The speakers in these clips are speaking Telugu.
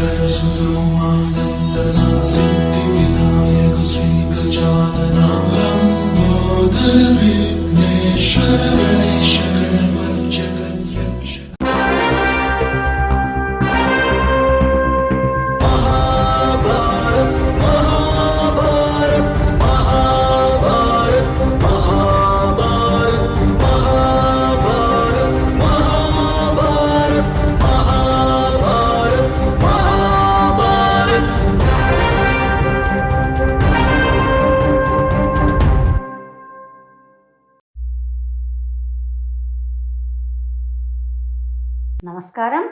Dersin dumanında nazım నమస్కారం.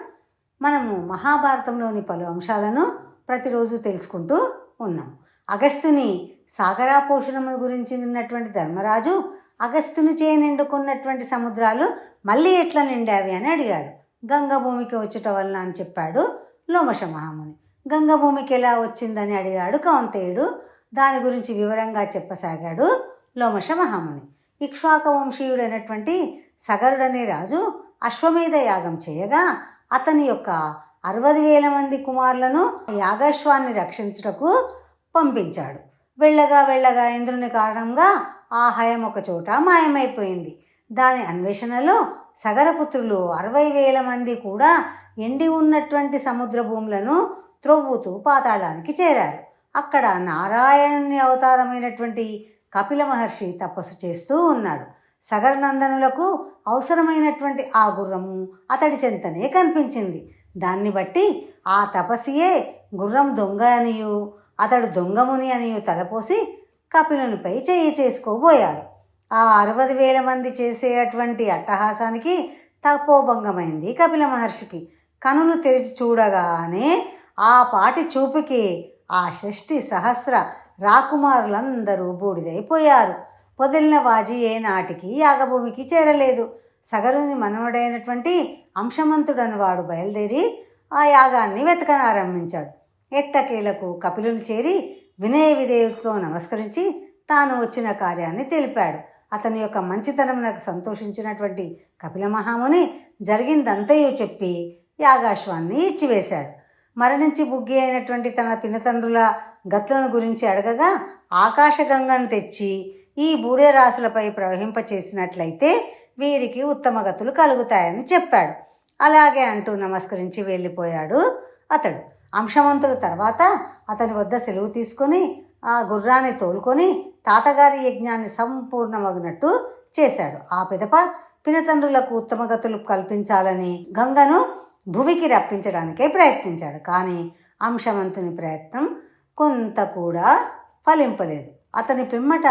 మనము మహాభారతంలోని పలు అంశాలను ప్రతిరోజు తెలుసుకుంటూ ఉన్నాం. అగస్త్యుని సాగరాపోషణము గురించి ఉన్నటువంటి ధర్మరాజు అగస్తుని చే నిండుకున్నటువంటి సముద్రాలు మళ్ళీ ఎట్లా నిండావి అని అడిగాడు. గంగ భూమికి వచ్చుట వలన అని చెప్పాడు లోమశ మహాముని. గంగ భూమికి ఎలా వచ్చిందని అడిగాడు కౌంతేయుడు. దాని గురించి వివరంగా చెప్పసాగాడు లోమశ మహాముని. ఇక్ష్వాక వంశీయుడైనటువంటి సగరుడనే రాజు అశ్వమేధ యాగం చేయగా అతని యొక్క అరవై వేల మంది కుమారులను యాగాశ్వాన్ని రక్షించుటకు పంపించాడు. వెళ్ళగా వెళ్ళగా ఇంద్రుని కారణంగా ఆ హయం ఒక చోట మాయమైపోయింది. దాని అన్వేషణలో సగరపుత్రులు అరవై వేల మంది కూడా ఎండి ఉన్నటువంటి సముద్ర భూములను త్రొవ్వుతూ పాతాళానికి చేరారు. అక్కడ నారాయణుని అవతారమైనటువంటి కపిల మహర్షి తపస్సు చేస్తూ ఉన్నాడు. సగరనందనులకు అవసరమైనటువంటి ఆ గుర్రము అతడి చెంతనే కనిపించింది. దాన్ని బట్టి ఆ తపస్యే గుర్రం దొంగ అనియు అతడు దొంగముని అనియు తలపోసి కపిలునిపై చేయి చేసుకోబోయారు. ఆ అరవది వేల మంది చేసేటువంటి అట్టహాసానికి తపోభంగమైంది కపిల మహర్షికి. కనులు తెరిచి చూడగానే ఆ పాటి చూపుకి ఆ షష్ఠి సహస్ర రాకుమారులందరూ బూడిదైపోయారు. వదిలిన వాజి ఏ నాటికి యాగభూమికి చేరలేదు. సగరుని మనవడైనటువంటి అంశమంతుడని వాడు బయలుదేరి ఆ యాగాన్ని వెతకనారంభించాడు ఎట్టకేలకు కపిలుని చేరి వినయ విధేయులతో నమస్కరించి తాను వచ్చిన కార్యాన్ని తెలిపాడు. అతని యొక్క మంచితనమునకు సంతోషించినటువంటి కపిల మహాముని జరిగిందంతయో చెప్పి యాగాశ్వాన్ని ఇచ్చివేశాడు మరణించి బుగ్గి అయినటువంటి తన పినతండ్రుల గతులను గురించి అడగగా ఆకాశగంగను తెచ్చి ఈ బూడే రాశులపై ప్రవహింపచేసినట్లయితే వీరికి ఉత్తమ గతులు కలుగుతాయని చెప్పాడు. అలాగే అంటూ నమస్కరించి వెళ్ళిపోయాడు అతడు. అంశవంతుడు తర్వాత అతని వద్ద సెలవు తీసుకొని ఆ గుర్రాన్ని తోలుకొని తాతగారి యజ్ఞాన్ని సంపూర్ణమగినట్టు చేశాడు. ఆ పిదప పినతండ్రులకు ఉత్తమగతులు కల్పించాలని గంగను భువికి రప్పించడానికే ప్రయత్నించాడు. కానీ అంశవంతుని ప్రయత్నం కొంత కూడా ఫలింపలేదు. అతని పిమ్మట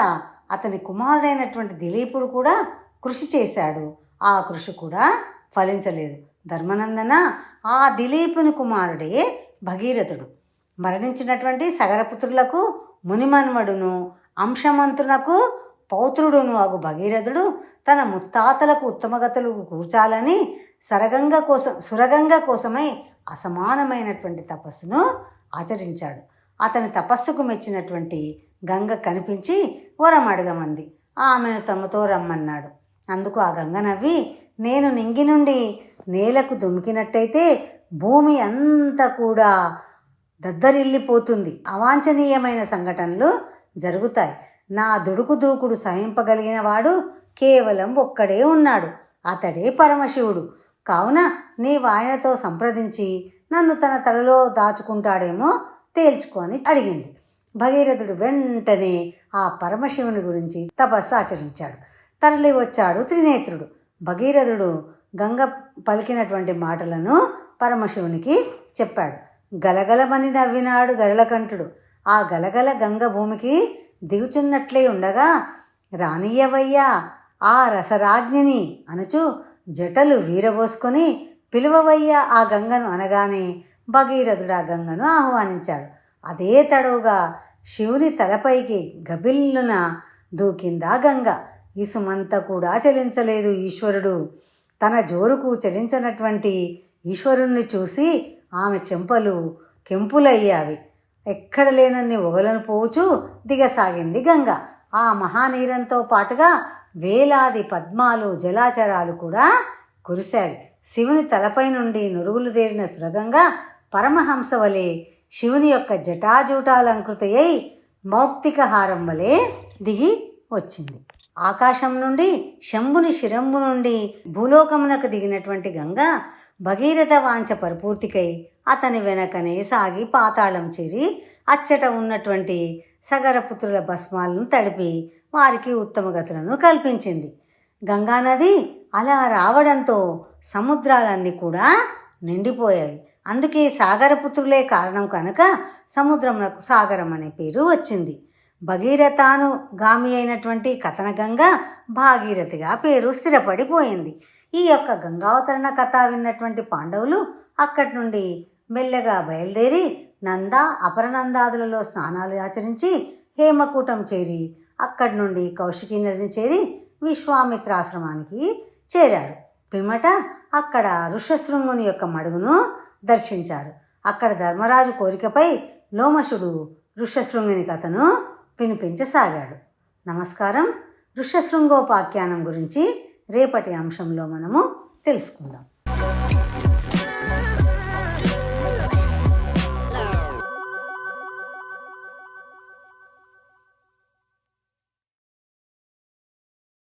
అతని కుమారుడైనటువంటి దిలీపుడు కూడా కృషి చేశాడు. ఆ కృషి కూడా ఫలించలేదు. ధర్మనందన ఆ దిలీపుని కుమారుడే భగీరథుడు. మరణించినటువంటి సగరపుత్రులకు మునిమన్మడును అంశమంతునకు పౌత్రుడును అగు భగీరథుడు. తన ముత్తాతలకు ఉత్తమగతులు కూర్చాలని సరగంగ కోసం సురగంగ కోసమై అసమానమైనటువంటి తపస్సును ఆచరించాడు. అతని తపస్సుకు మెచ్చినటువంటి గంగ కనిపించి వరం అడగమంది. ఆమెను తమతో రమ్మన్నాడు. అందుకు ఆ గంగ నవ్వి నేను నింగి నుండి నేలకు దుమికినట్టయితే భూమి అంతా కూడా దద్దరిల్లిపోతుంది. అవాంఛనీయమైన సంఘటనలు జరుగుతాయి. నా దుడుకు దూకుడు సహింపగలిగిన వాడు కేవలం ఒక్కడే ఉన్నాడు. అతడే పరమశివుడు. కావున నీవు ఆయనతో సంప్రదించి నన్ను తన తలలో దాచుకుంటాడేమో తేల్చుకొని అడిగింది. భగీరథుడు వెంటనే ఆ పరమశివుని గురించి తపస్సు ఆచరించాడు. తరలి వచ్చాడు త్రినేత్రుడు. భగీరథుడు గంగ పలికినటువంటి మాటలను పరమశివునికి చెప్పాడు. గలగలమని నవ్వినాడు గరళకంఠుడు ఆ గలగల గంగ భూమికి దిగుచున్నట్లే ఉండగా రానియవయ్యా ఆ రసరాజ్ఞిని అనుచు జటలు వీరబోసుకొని పిలువవయ్యా ఆ గంగను అనగానే భగీరథుడు ఆ గంగను ఆహ్వానించాడు. అదే తడవుగా శివుని తలపైకి గబిల్లున దూకిందా గంగ. ఇసుమంత కూడా చలించలేదు ఈశ్వరుడు. తన జోరుకు చలించనటువంటి ఈశ్వరుణ్ణి చూసి ఆమె చెంపలు కెంపులయ్యావి. ఎక్కడ లేనన్ని ఒగలను పోచు దిగసాగింది గంగ. ఆ మహానీరంతో పాటుగా వేలాది పద్మాలు జలాచరాలు కూడా కురిశాయి. శివుని తలపై నుండి నురుగులు దేరిన సురగంగా పరమహంస వలె శివుని యొక్క జటాజూటాలంకృతయ్యై మౌక్తిక హారం వలె దిగి వచ్చింది. ఆకాశం నుండి శంభుని శిరంబు నుండి భూలోకమునకు దిగినటువంటి గంగ భగీరథ వాంఛ పరిపూర్తికై అతని వెనకనే సాగి పాతాళం చేరి అచ్చట ఉన్నటువంటి సగరపుత్రుల భస్మాలను తడిపి వారికి ఉత్తమ గతులను కల్పించింది. గంగానది అలా రావడంతో సముద్రాలన్నీ కూడా నిండిపోయాయి. అందుకే సాగరపుత్రులే కారణం కనుక సముద్రమునకు సాగరం అనే పేరు వచ్చింది. భగీరథాను గామి అయినటువంటి కథనగంగ భాగీరథిగా పేరు స్థిరపడిపోయింది. ఈ యొక్క గంగావతరణ కథ విన్నటువంటి పాండవులు అక్కడి నుండి మెల్లగా బయలుదేరి నంద అపరనందాదులలో స్నానాలు ఆచరించి హేమకూటం చేరి అక్కడి నుండి కౌశికీ నదిని చేరి విశ్వామిత్రాశ్రమానికి చేరారు. పిమ్మట అక్కడ ఋషశృంగుని యొక్క మడుగును దర్శించారు. అక్కడ ధర్మరాజు కోరికపై లోమశుడు ఋషశృంగుని కథను వినిపించసాగాడు. నమస్కారం. ఋష్యశృంగోపాఖ్యానం గురించి రేపటి అంశంలో మనము తెలుసుకుందాం.